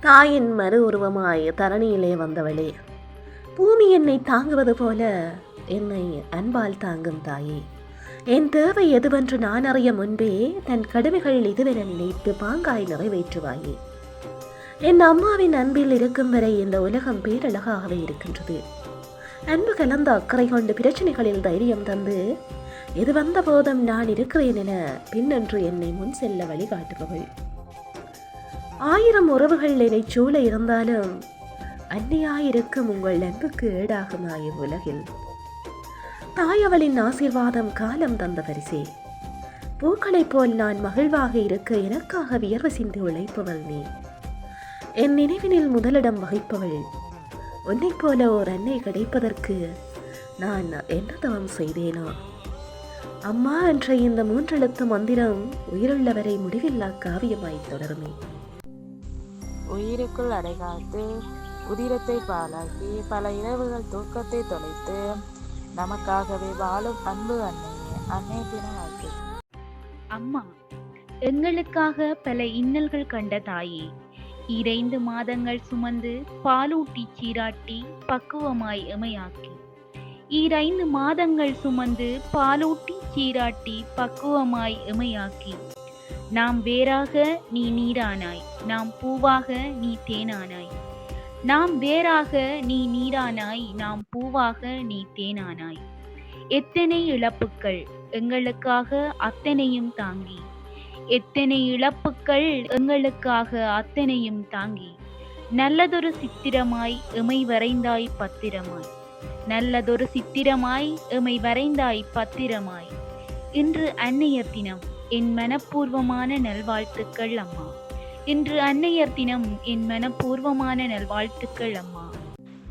தாயின் மறு உருவமாய் தரணியிலே வந்தவளே பூமி என்னை தாங்குவது போல என்னை அன்பால் தாங்கும் தாயே. என் தேவை எதுவென்று நான் அறிய முன்பே தன் கடுமைகள் இதுவென நினைத்து பாங்காய் நிறைவேற்றுவாயே. என் அம்மாவின் அன்பில் இருக்கும் வரை இந்த உலகம் பேரழகாகவே இருக்கின்றது. அன்பு கலந்த அக்கறை கொண்டு பிரச்சனைகளில் தைரியம் தந்து எது வந்த போதும் நான் இருக்கிறேன் என பின்னன்று என்னை முன் செல்ல வழிகாட்டுபவள். ஆயிரம் உறவுகள் என்னை சூழ இருந்தாலும் அன்னையாயிருக்கும் உங்கள் அன்புக்கு ஏடாகுமா இவ்வுலகில் தாயவளின் ஆசீர்வாதம் காலம் தந்த பரிசே. பூக்களைப் போல் நான் மகிழ்வாக இருக்க எனக்காக வியர்வு சிந்தி உழைப்பவள் நீ. என் நினைவினில் முதலிடம் வகிப்பவள் உன்னைப் போல ஓர் அன்னை கிடைப்பதற்கு நான் என்ன தவம் செய்தேனோ? அம்மா என்ற இந்த மூன்றெழுத்து மந்திரம் உயிருள்ளவரை முடிவில்லா காவியமாய் தொடருமே. உயிருக்குள் அடைகாத்து உதிரத்தை பாலாக்கி பல இரவுகள் தூக்கத்தை தொலைத்து நமக்காகவே வாழும் அன்பு அன்னையே அன்னை தின அம்மா எங்களுக்காக பல இன்னல்கள் கண்ட தாயே இறைந்து மாதங்கள் சுமந்து பாலூட்டி சீராட்டி பக்குவமாய் எமையாக்கி ஈரைந்து மாதங்கள் சுமந்து பாலூட்டி சீராட்டி பக்குவமாய் எமையாக்கி நாம் வேறாக நீ நீரானாய். நாம் பூவாக நீ தேனானாய். நாம் வேறாக நீ நீரானாய். நாம் பூவாக நீ தேனானாய். எத்தனை இழப்புக்கள் எங்களுக்காக அத்தனையும் தாங்கி. எத்தனை இழப்புக்கள் எங்களுக்காக அத்தனையும் தாங்கி. நல்லதொரு சித்திரமாய் எமை வரைந்தாய் பத்திரமாய். நல்லதொரு சித்திரமாய் எமை வரைந்தாய் பத்திரமாய். இன்று அன்னையர் தினம் என் மனப்பூர்வமான நல்வாழ்த்துக்கள் அம்மா. இன்று அன்னையர் தினம் என் மனப்பூர்வமான நல்வாழ்த்துக்கள் அம்மா.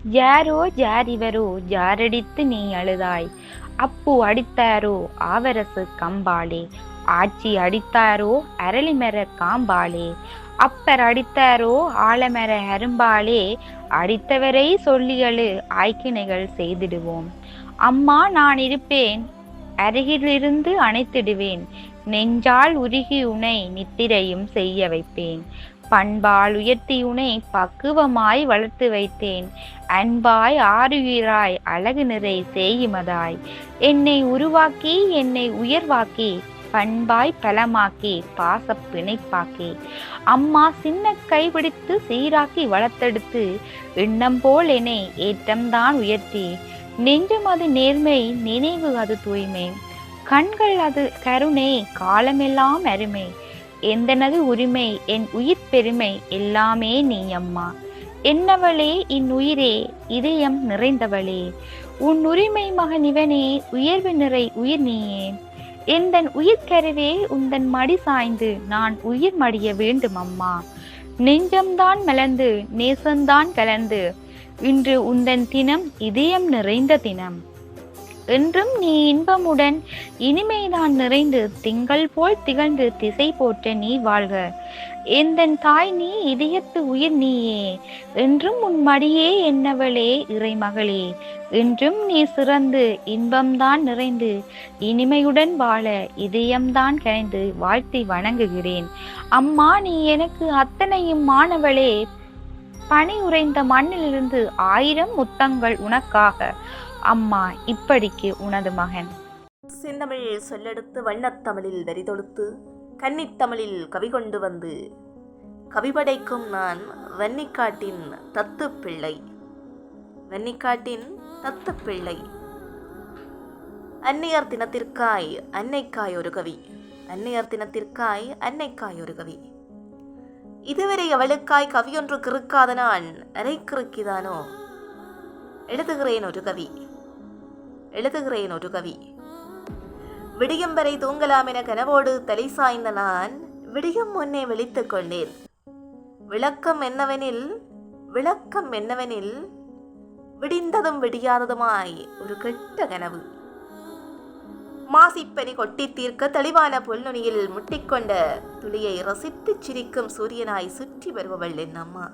யாரோ யார் இவரோ யாரடித்து நீ அழுதாய்? அப்பு அடித்தாரோ ஆவரசு கம்பாளே? ஆட்சி அடித்தாரோ அரளிமர காம்பாளே? அப்பர் அடித்தாரோ ஆலமர அரும்பாளே? அடித்தவரை சொல்லியழு ஆய்க்கிணைகள் செய்திடுவோம். அம்மா நான் இருப்பேன் அருகிலிருந்து அணைத்திடுவேன். நெஞ்சால் உருகி உனை நித்திரையும் செய்ய வைப்பேன். பண்பால் உயர்த்தி உனை பக்குவமாய் வளர்த்து வைத்தேன். அன்பாய் ஆறுயிராய் அழகு நிறை செய்யுமதாய். என்னை உருவாக்கி என்னை உயர்வாக்கி பண்பாய் பலமாக்கி பாச பிணைப்பாக்கி. அம்மா சின்ன கைபிடித்து சீராக்கி வளர்த்தெடுத்து எண்ணம் போல் என்னை ஏற்றம்தான் உயர்த்தி. நெஞ்சம் அது நேர்மை நினைவு அது தூய்மை. கண்கள் அது கருணை காலமெல்லாம் அருமை. எந்தனது உரிமை? என் உயிர் பெருமை எல்லாமே நீ அம்மா என்னவளே இன் உயிரே இதயம் நிறைந்தவளே. உன் உரிமை மகன் இவனே உயர்வு நிறை உயிர் நீயே. எந்தன் உயிர்கருவே உந்தன் மடி சாய்ந்து நான் உயிர் மடிய வேண்டும் அம்மா நெஞ்சம்தான் மலர்ந்து நேசம்தான் கலந்து இன்று உந்தன் தினம் இதயம் நிறைந்த தினம். என்றும் நீ இன்பமுடன் இனிமைதான் நிறைந்து திங்கள் போல் திகழ்ந்து திசை போற்ற நீ வாழ்க. எந்தன் தாய் நீ இதயத்து உயிர் நீயே என்றும் உன் மடியே என்னவளே இறைமகளே. என்றும் நீ சிறந்து இன்பம்தான் நிறைந்து இனிமையுடன் வாழ இதயம்தான் கரைந்து வாழ்த்தி வணங்குகிறேன். அம்மா நீ எனக்கு அத்தனையும் மாணவளே. பனி உறைந்த மண்ணிலிருந்து ஆயிரம் முத்தங்கள் உனக்காக. அம்மா இப்படிக்கு உனது மகன். செந்தமிழ் சொல்லெடுத்து வண்ணத்தமிழில் வரிதொடுத்து கன்னித்தமிழில் கவி கொண்டு வந்து கவிபடைக்கும் நான் வன்னிக்காட்டின் தத்து பிள்ளை. வன்னிக்காட்டின் தத்து பிள்ளை. அன்னையர் தினத்திற்காய் அன்னைக்காய் ஒரு கவி. அன்னையர் தினத்திற்காய் அன்னைக்காய் ஒரு கவி. இதுவரை அவளுக்காய் கவியொன்று கிறுக்காத நான் அரை கிறுக்கிதானோ எழுதுகிறேன் ஒரு கவி. எழுதுகிறேன் ஒரு கவி. விடியும் வரை தூங்கலாம் என கனவோடு தலை சாய்ந்த நான் விடியும் முன்னே விழித்துக் கொண்டேன். விளக்கம் என்னவெனில் விளக்கம் என்னவெனில் விடிந்ததும் விடியாததுமாய் ஒரு கெட்ட கனவு. மாசிப்பனி கொட்டி தீர்க்க தெளிவான புல்நுனியில் முட்டிக்கொண்ட துளியை ரசித்துச் சிரிக்கும் சூரியனாய் சுற்றி வருபவள் என் அம்மா.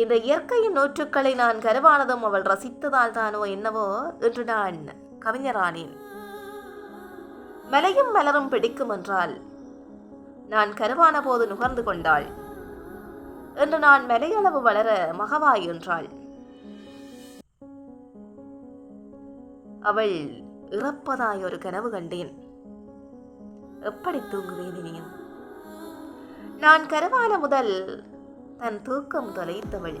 இந்த இயற்கையின் நூற்றுக்களை நான் கருவானதும் அவள் ரசித்ததால் தானோ என்னவோ என்று நான் கவிஞரானேன். மலையும் மலரும் பிடிக்கும் என்றால் நான் கருவான போது நுகர்ந்து கொண்டாள் என்று நான் மலையளவு வளர மகவாய் என்றாள். அவள் இறப்பதாய் ஒரு கனவு கண்டேன். எப்படி தூங்குவேன் இனியும்? நான் கருவான முதல் தன் தூக்கம் தொலைத்தவள்.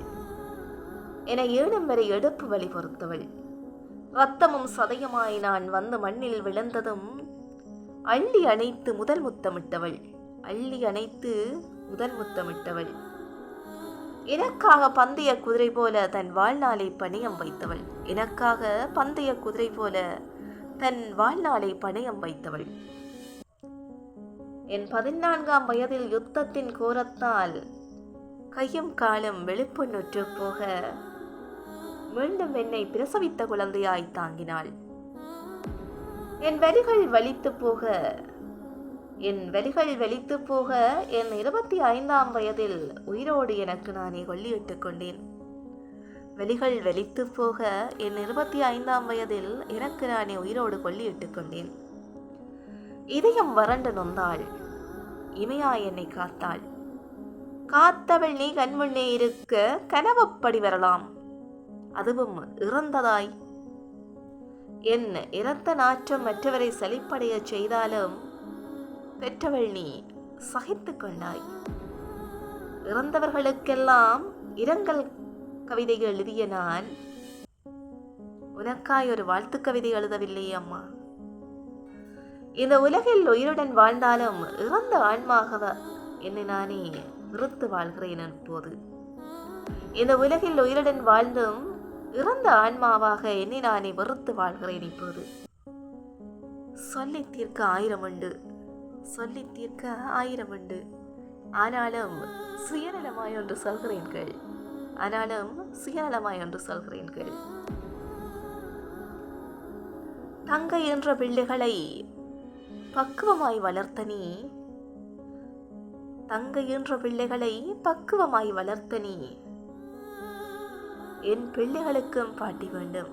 என ஏழும் வரை எடுப்பு வழி பொறுத்தவள். ரத்தமும் சதயமாய் நான் வந்து மண்ணில் விழுந்ததும் அள்ளி அணைத்து முதல் முத்தமிட்டவள். அள்ளி அணைத்து முதல் முத்தமிட்டவள். எனக்காக பந்தய குதிரை போல தன் வாழ்நாளை பணியம் வைத்தவள். எனக்காக பந்தய குதிரை போல தன் வாழ்நாளை பணியம் வைத்தவள். என் பதினான்காம் வயதில் யுத்தத்தின் கோரத்தால் கையும் காலும் வெளுப்பு போக. மீண்டும் என்னை பிரசவித்த குழந்தையாய் தாங்கினாள். என் வரிகள் வலித்து போக. என் வரிகள் வெளித்து போக என் இருபத்தி ஐந்தாம் வயதில் உயிரோடு எனக்கு நானே கொல்லியிட்டுக் கொண்டேன். வெளிகள் வெளித்து போக என் இருபத்தி ஐந்தாம் வயதில் எனக்கு நானே உயிரோடு கொல்லியிட்டுக் கொண்டேன். இதயம் வறண்டு நொந்தாள். இமையா என்னை காத்தாள். காத்தவள் நீ கண்முன்னே இருக்க கனவப்படி வரலாம். அதுவும் இறந்ததாய். என்ன இரத்த நாற்றம் மற்றவரை சலிப்படையச் செய்தாலும் பெற்றவள் நீ சகித்து கொண்டாய். இறந்தவர்களுக்கெல்லாம் இரங்கல் கவிதை எழுதிய நான் உனக்காய் ஒரு வாழ்த்து கவிதை எழுதவில்லை அம்மா. இந்த உலகில் உயிருடன் வாழ்ந்தாலும் இறந்த ஆன்மாக என்னை நானே நிறுத்து வாழ்கிறேன் இப்போது இந்த உலகில் உயிருடன் வாழ்ந்தும் இறந்த ஆன்மாவாக என்னை நானே வெறுத்து வாழ்கிறேன் இப்போது சொல்லி தீர்க்க ஆயிரம் உண்டு. சொல்லி தீர்க்க ஆயிரம் உண்டு. ஆனாலும் சுயநலமாய் ஒன்று சொல்கிறீர்கள். ஆனாலும் சுயநலமாய் ஒன்று சொல்கிறீர்கள். தங்கை என்ற பிள்ளைகளை பக்குவமாய் வளர்த்த நீ தங்கை என்ற பிள்ளைகளை பக்குவமாய் வளர்த்த நீ. என் பிள்ளைகளுக்கும் பாட்டி வேண்டும்.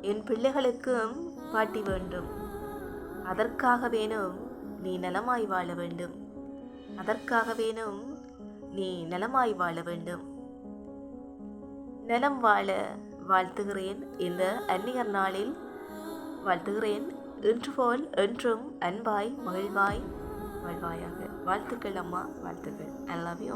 என் பிள்ளைகளுக்கும் பாட்டி வேண்டும். அதற்காக வேணும் நீ நலமாய் வாழ வேண்டும். அதற்காக வேணும் நீ நலமாய் வாழ வேண்டும். நலம் வாழ வாழ்த்துகிறேன் இந்த அந்நியர் நாளில். வாழ்த்துகிறேன். என்று போல் என்றும் அன்பாய் மகிழ்வாய் வாழ்வாயாக. வாழ்த்துக்கள் அம்மா. வாழ்த்துக்கள். I love you